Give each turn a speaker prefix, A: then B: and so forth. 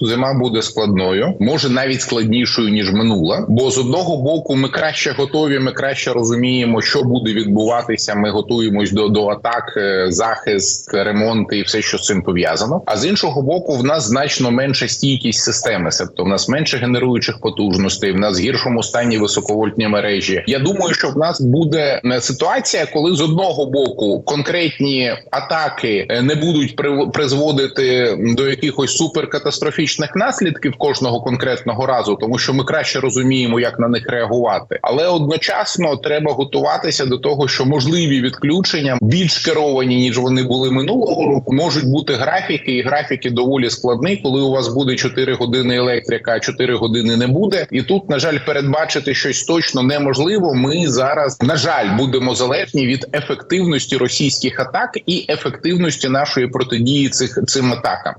A: Зима буде складною, може навіть складнішою ніж минула. Бо з одного боку ми краще готові, ми краще розуміємо, що буде відбуватися. Ми готуємось до, до атак, е, захист, ремонти і все, що з цим пов'язано. А з іншого боку, в нас значно менша стійкість системи, тобто в нас менше генеруючих потужностей, в нас в гіршому стані високовольтні мережі. Я думаю, що в нас буде е, ситуація, коли з одного боку конкретні атаки е, не будуть при- призводити до якихось суперкатастрофічних наслідків кожного конкретного разу, тому що ми краще розуміємо, як на них реагувати. Але одночасно треба готуватися до того, що можливі відключення більш керовані ніж вони були минулого року. Можуть бути графіки, і графіки доволі складні, коли у вас буде 4 години електрика, а 4 години не буде. І тут, на жаль, передбачити щось точно неможливо. Ми зараз, на жаль, будемо залежні від ефективності російських атак і ефективності нашої протидії цих цим атакам.